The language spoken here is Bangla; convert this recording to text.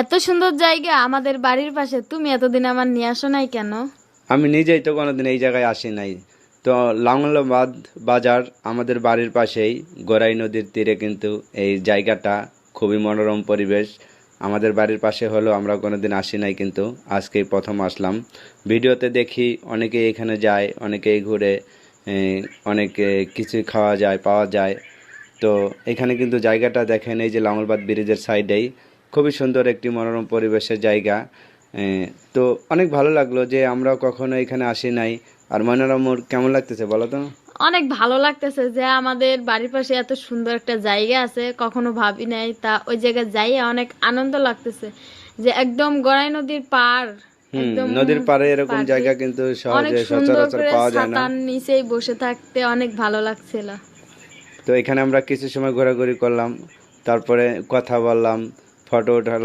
এত সুন্দর জায়গা আমাদের বাড়ির পাশে। তুমি এতদিন আমার নিয়ে আসো নাই কেন? আমি নিজেই তো কোনোদিন এই জায়গায় আসি নাই। তো লাঙ্গলাবাদ বাজার আমাদের বাড়ির পাশেই গোরাই নদীর তীরে কিন্তু এই জায়গাটা খুবই মনোরম পরিবেশ। আমাদের বাড়ির পাশে হলো আমরা কোনোদিন আসি নাই কিন্তু আজকেই প্রথম আসলাম। ভিডিওতে দেখি অনেকেই এখানে যায়, অনেকেই ঘুরে অনেকে কিছু খাওয়া যায়, পাওয়া যায়। তো এখানে কিন্তু জায়গাটা দেখেন এই যে লাঙ্গলবাদ ব্রিজের সাইডেই। খুবই সুন্দর একটি মনোরম পরিবেশের জায়গা। তো অনেক ভালো লাগল যে আমরা কখনো এখানে আসি নাই। আর মনোরম কেমন লাগতেছে বলো তো? অনেক ভালো লাগতেছে যে আমাদের বাড়ির পাশে এত সুন্দর একটা জায়গা আছে কখনো ভাবি নাই। তা ওই জায়গায় যাইয়া অনেক আনন্দ লাগতেছে যে একদম গড়াই নদীর পার নদীর পাড়ে এরকম জায়গা কিন্তু সহজে সচরাচর পাওয়া যায় না। নিচেই বসে থাকতে অনেক ভালো লাগছিল। তো এখানে আমরা কিছু সময় ঘোরাঘুরি করলাম তারপরে কথা বললাম फ़ोटो उठा